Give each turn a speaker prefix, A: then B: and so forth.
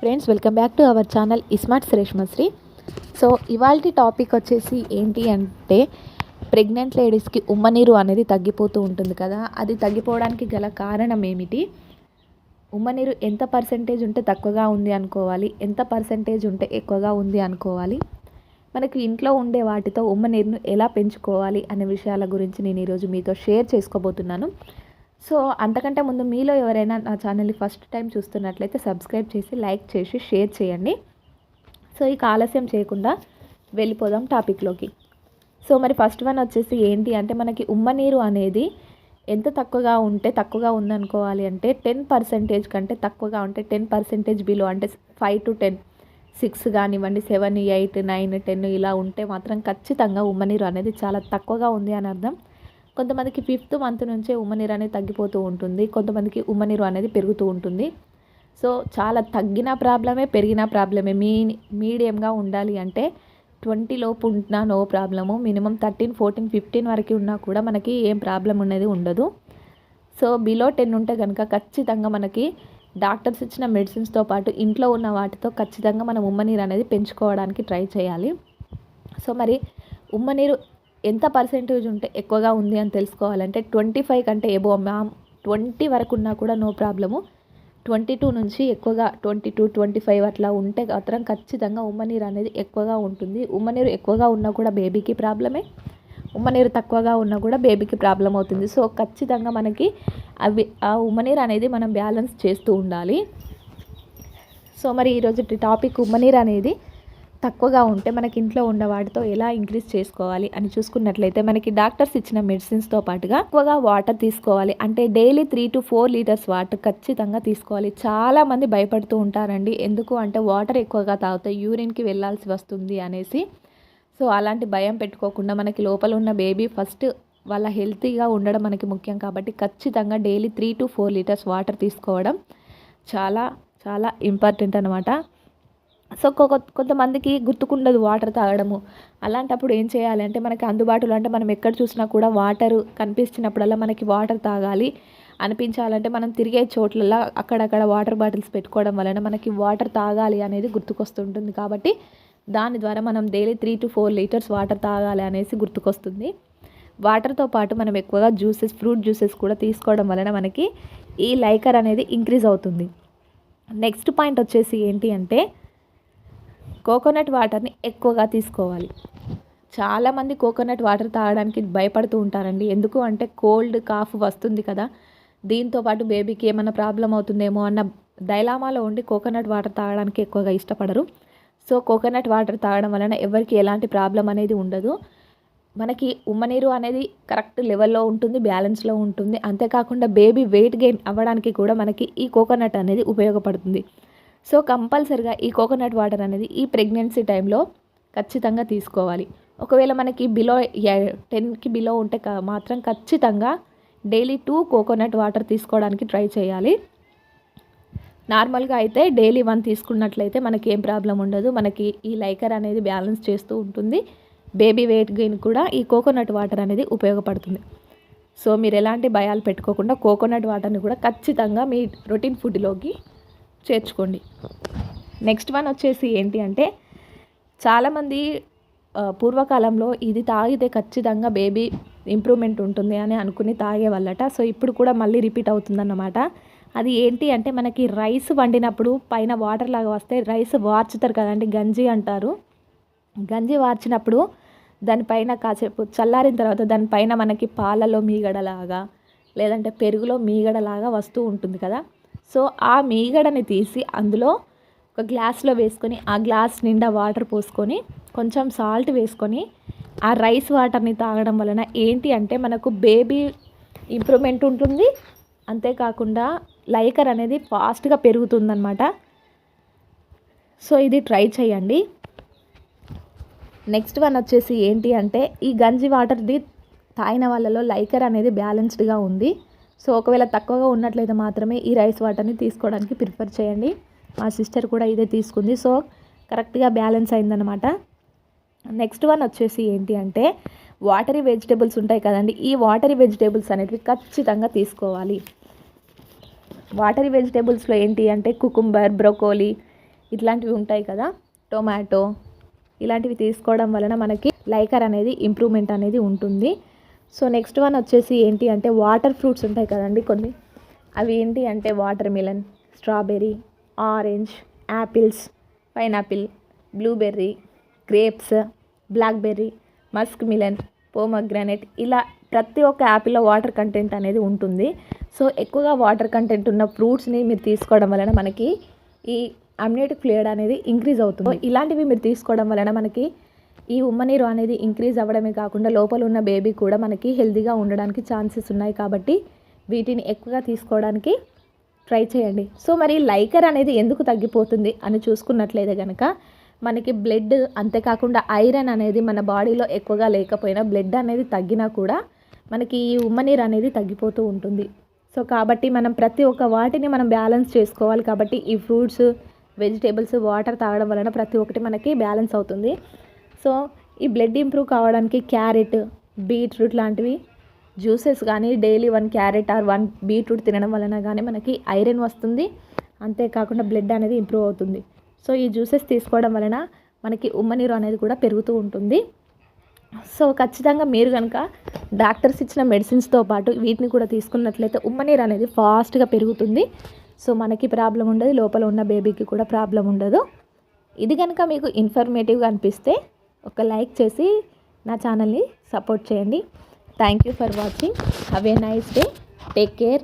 A: Friends welcome back to our channel iSmart Shreshmashree so ఇవాళ topic వచ్చేసి ఏంటి అంటే ప్రెగ్నెంట్ లేడీస్కి ఉమ్మనీరు అనేది తగ్గిపోతూ ఉంటుంది కదా అది తగ్గిపోవడానికి గల కారణం ఏమిటి? ఉమ్మనీరు ఎంత పర్సెంటేజ్ ఉంటే తక్కువగా ఉంది అనుకోవాలి ఎంత పర్సెంటేజ్ ఉంటే ఎక్కువగా ఉంది అనుకోవాలి? మనకి ఇంట్లో ఉండే వాటితో ఉమ్మనీరును ఎలా పెంచుకోవాలి అనే విషయాల గురించి నేను ఈరోజు మీతో షేర్ చేసుకోబోతున్నాను. సో అంతకంటే ముందు మీలో ఎవరైనా నా ఛానల్ని ఫస్ట్ టైం చూస్తున్నట్లయితే సబ్స్క్రైబ్ చేసి లైక్ చేసి షేర్ చేయండి. సో ఇక ఆలస్యం చేయకుండా వెళ్ళిపోదాం టాపిక్లోకి. సో మరి ఫస్ట్ వన్ వచ్చేసి ఏంటి అంటే మనకి ఉమ్మనీరు అనేది ఎంత తక్కువగా ఉంటే తక్కువగా ఉందనుకోవాలి అంటే టెన్ పర్సెంటేజ్ కంటే తక్కువగా ఉంటే టెన్ పర్సెంటేజ్ బిలో అంటే ఫైవ్ టు టెన్ సిక్స్ కానివ్వండి సెవెన్ ఎయిట్ నైన్ టెన్ ఇలా ఉంటే మాత్రం ఖచ్చితంగా ఉమ్మనీరు అనేది చాలా తక్కువగా ఉంది అని అర్థం. కొంతమందికి ఫిఫ్త్ మంత్ నుంచే ఉమ్మనీరు అనేది తగ్గిపోతూ ఉంటుంది. కొంతమందికి ఉమ్మనీరు అనేది పెరుగుతూ ఉంటుంది. సో చాలా తగ్గిన ప్రాబ్లమే పెరిగిన ప్రాబ్లమే. మీ మీడియంగా ఉండాలి అంటే ట్వంటీ లోపు ఉంటున్నా no problem. Minimum thirteen fourteen fifteen వరకు ఉన్నా కూడా మనకి ఏం ప్రాబ్లం అనేది ఉండదు. సో బిలో టెన్ ఉంటే కనుక ఖచ్చితంగా మనకి డాక్టర్స్ ఇచ్చిన మెడిసిన్స్తో పాటు ఇంట్లో ఉన్న వాటితో ఖచ్చితంగా మనం ఉమ్మనీరు అనేది పెంచుకోవడానికి ట్రై చేయాలి. సో మరి ఉమ్మనీరు ఎంత పర్సెంటేజ్ ఉంటే ఎక్కువగా ఉంది అని తెలుసుకోవాలంటే ట్వంటీ ఫైవ్ కంటే ఎబో మ్యామ్ ట్వంటీ వరకు ఉన్నా కూడా నో ప్రాబ్లము ట్వంటీ టూ నుంచి ఎక్కువగా ట్వంటీ టూ ట్వంటీ ఫైవ్ అట్లా ఉంటే మాత్రం ఖచ్చితంగా ఉమ్మనీరు అనేది ఎక్కువగా ఉంటుంది. ఉమ్మనీరు ఎక్కువగా ఉన్నా కూడా బేబీకి ప్రాబ్లమే ఉమ్మనీరు తక్కువగా ఉన్నా కూడా బేబీకి ప్రాబ్లం అవుతుంది. సో ఖచ్చితంగా మనకి అవి ఆ ఉమ్మనీరు అనేది మనం బ్యాలెన్స్ చేస్తూ ఉండాలి. సో మరి ఈరోజు టాపిక్ ఉమ్మనీరు అనేది తక్కువగా ఉంటే మనకి ఇంట్లో ఉన్న వాటితో ఎలా ఇంక్రీజ్ చేసుకోవాలి అని చూసుకున్నట్లయితే మనకి డాక్టర్స్ ఇచ్చిన మెడిసిన్స్తో పాటుగా ఎక్కువగా వాటర్ తీసుకోవాలి. అంటే daily three to four litres water ఖచ్చితంగా తీసుకోవాలి. చాలా మంది భయపడుతూ ఉంటారండి. ఎందుకు అంటే వాటర్ ఎక్కువగా తాగితే యూరిన్కి వెళ్ళాల్సి వస్తుంది అనేసి. సో అలాంటి భయం పెట్టుకోకుండా మనకి లోపల ఉన్న బేబీ ఫస్ట్ వాళ్ళ హెల్తీగా ఉండడం మనకి ముఖ్యం కాబట్టి ఖచ్చితంగా daily three to four litres water తీసుకోవడం చాలా చాలా ఇంపార్టెంట్ అనమాట సో కొంతమందికి గుర్తుకుండదు వాటర్ తాగడము. అలాంటప్పుడు ఏం చేయాలి అంటే మనకి అందుబాటులో అంటే మనం ఎక్కడ చూసినా కూడా వాటర్ కనిపిస్తున్నప్పుడల్లా మనకి వాటర్ తాగాలి. అనిపించాలంటే మనం తిరిగే చోట్లల్లో అక్కడక్కడ వాటర్ బాటిల్స్ పెట్టుకోవడం వలన మనకి వాటర్ తాగాలి అనేది గుర్తుకొస్తుంటుంది కాబట్టి దాని ద్వారా మనం daily three to four litres water తాగాలి అనేసి గుర్తుకొస్తుంది. వాటర్తో పాటు మనం ఎక్కువగా జ్యూసెస్ ఫ్రూట్ జ్యూసెస్ కూడా తీసుకోవడం వలన మనకి ఈ లైకర్ అనేది ఇంక్రీజ్ అవుతుంది. నెక్స్ట్ పాయింట్ వచ్చేసి ఏంటి అంటే కోకోనట్ వాటర్ని ఎక్కువగా తీసుకోవాలి. చాలామంది కోకోనట్ వాటర్ తాగడానికి భయపడుతూ ఉంటారండి. ఎందుకు అంటే కోల్డ్ కాఫ్ వస్తుంది కదా. దీంతో పాటు బేబీకి ఏమైనా ప్రాబ్లం అవుతుందేమో అన్న డైలామాలో ఉండి కోకోనట్ వాటర్ తాగడానికి ఎక్కువగా ఇష్టపడరు. సో కోకోనట్ వాటర్ తాగడం వలన ఎవరికి ఎలాంటి ప్రాబ్లం అనేది ఉండదు. మనకి ఉమ్మనీరు అనేది కరెక్ట్ లెవెల్లో ఉంటుంది బ్యాలెన్స్లో ఉంటుంది. అంతేకాకుండా బేబీ వెయిట్ గెయిన్ అవ్వడానికి కూడా మనకి ఈ కోకోనట్ అనేది ఉపయోగపడుతుంది. సో కంపల్సరిగా ఈ కోకోనట్ వాటర్ అనేది ఈ ప్రెగ్నెన్సీ టైంలో ఖచ్చితంగా తీసుకోవాలి. ఒకవేళ మనకి బిలో టెన్కి బిలో ఉంటే మాత్రం ఖచ్చితంగా డైలీ టూ కోకోనట్ వాటర్ తీసుకోవడానికి ట్రై చేయాలి. నార్మల్గా అయితే డైలీ వన్ తీసుకున్నట్లయితే మనకి ఏం ప్రాబ్లం ఉండదు. మనకి ఈ లైకర్ అనేది బ్యాలెన్స్ చేస్తూ ఉంటుంది. బేబీ వెయిట్ గెయిన్ కూడా ఈ కోకోనట్ వాటర్ అనేది ఉపయోగపడుతుంది. సో మీరు ఎలాంటి భయాలు పెట్టుకోకుండా కోకోనట్ వాటర్ని కూడా ఖచ్చితంగా మీ రొటీన్ ఫుడ్లోకి చేర్చుకోండి. నెక్స్ట్ వన్ వచ్చేసి ఏంటి అంటే చాలామంది పూర్వకాలంలో ఇది తాగితే ఖచ్చితంగా బేబీ ఇంప్రూవ్మెంట్ ఉంటుంది అని అనుకుని తాగేవాళ్ళట. సో ఇప్పుడు కూడా మళ్ళీ రిపీట్ అవుతుందన్నమాట. అది ఏంటి అంటే మనకి రైస్ వండినప్పుడు పైన వాటర్ లాగా వస్తే రైస్ వార్చుతారు కదండి గంజి అంటారు. గంజి వార్చినప్పుడు దానిపైన కాసేపు చల్లారిన తర్వాత దానిపైన మనకి పాలలో మీగడలాగా లేదంటే పెరుగులో మీగడలాగా వస్తూ ఉంటుంది కదా. సో ఆ మీగడని తీసి అందులో ఒక గ్లాస్లో వేసుకొని ఆ గ్లాస్ నిండా వాటర్ పోసుకొని కొంచెం సాల్ట్ వేసుకొని ఆ రైస్ వాటర్ని తాగడం వలన ఏంటి అంటే మనకు బేబీ ఇంప్రూవ్మెంట్ ఉంటుంది. అంతేకాకుండా లైకర్ అనేది ఫాస్ట్గా పెరుగుతుందన్నమాట. సో ఇది ట్రై చేయండి. నెక్స్ట్ వన్ వచ్చేసి ఏంటి అంటే ఈ గంజి వాటర్ది తాగిన వాళ్ళలో లైకర్ అనేది బ్యాలెన్స్డ్గా ఉంది. సో ఒకవేళ తక్కువగా ఉన్నట్లయితే మాత్రమే ఈ రైస్ వాటర్ని తీసుకోవడానికి ప్రిఫర్ చేయండి. మా సిస్టర్ కూడా ఇదే తీసుకుంది. సో కరెక్ట్గా బ్యాలెన్స్ అయిందనమాట నెక్స్ట్ వన్ వచ్చేసి ఏంటి అంటే వాటరీ వెజిటేబుల్స్ ఉంటాయి కదండి ఈ వాటరీ వెజిటేబుల్స్ అనేటివి ఖచ్చితంగా తీసుకోవాలి. వాటరీ వెజిటేబుల్స్లో ఏంటి అంటే కుకుంబర్ బ్రోకోలీ ఇట్లాంటివి ఉంటాయి కదా టొమాటో ఇలాంటివి తీసుకోవడం వలన మనకి లైకర్ అనేది ఇంప్రూవ్మెంట్ అనేది ఉంటుంది. సో నెక్స్ట్ వన్ వచ్చేసి ఏంటి అంటే వాటర్ ఫ్రూట్స్ ఉంటాయి కదండి కొన్ని. అవి ఏంటి అంటే watermelon strawberry orange apples pineapple blueberry grapes blackberry muskmelon pomegranate ఇలా ప్రతి ఒక్క యాపిల్లో వాటర్ కంటెంట్ అనేది ఉంటుంది. సో ఎక్కువగా వాటర్ కంటెంట్ ఉన్న ఫ్రూట్స్ని మీరు తీసుకోవడం వలన మనకి ఈ అమ్యూనిటీ ఫ్లేడ్ అనేది ఇంక్రీజ్ అవుతుంది. ఇలాంటివి మీరు తీసుకోవడం వలన మనకి ఈ ఉమ్మనీరు అనేది ఇంక్రీజ్ అవ్వడమే కాకుండా లోపల ఉన్న బేబీ కూడా మనకి హెల్తీగా ఉండడానికి ఛాన్సెస్ ఉన్నాయి కాబట్టి వీటిని ఎక్కువగా తీసుకోవడానికి ట్రై చేయండి. సో మరి లైకర్ అనేది ఎందుకు తగ్గిపోతుంది అని చూసుకున్నట్లయితే కనుక మనకి బ్లడ్ అంతేకాకుండా ఐరన్ అనేది మన బాడీలో ఎక్కువగా లేకపోయినా బ్లడ్ అనేది తగ్గినా కూడా మనకి ఈ ఉమ్మనీరు అనేది తగ్గిపోతూ ఉంటుంది. సో కాబట్టి మనం ప్రతి ఒక్క వాటిని మనం బ్యాలెన్స్ చేసుకోవాలి కాబట్టి ఈ ఫ్రూట్స్ వెజిటేబుల్స్ వాటర్ తాగడం వలన ప్రతి ఒక్కటి మనకి బ్యాలెన్స్ అవుతుంది. సో ఈ బ్లడ్ ఇంప్రూవ్ కావడానికి క్యారెట్ బీట్రూట్ లాంటివి జ్యూసెస్ కానీ daily one carrot or one beetroot తినడం వలన కానీ మనకి ఐరన్ వస్తుంది. అంతేకాకుండా బ్లడ్ అనేది ఇంప్రూవ్ అవుతుంది. సో ఈ జ్యూసెస్ తీసుకోవడం వలన మనకి ఉమ్మనీరు అనేది కూడా పెరుగుతూ ఉంటుంది. సో ఖచ్చితంగా మీరు కనుక డాక్టర్స్ ఇచ్చిన మెడిసిన్స్తో పాటు వీటిని కూడా తీసుకున్నట్లయితే ఉమ్మనీరు అనేది ఫాస్ట్గా పెరుగుతుంది. సో మనకి ప్రాబ్లం ఉండదు లోపల ఉన్న బేబీకి కూడా ప్రాబ్లం ఉండదు. ఇది కనుక మీకు ఇన్ఫర్మేటివ్గా అనిపిస్తే ఒక లైక్ చేసి నా ఛానల్ని సపోర్ట్ చేయండి. Thank you for watching have a nice day take care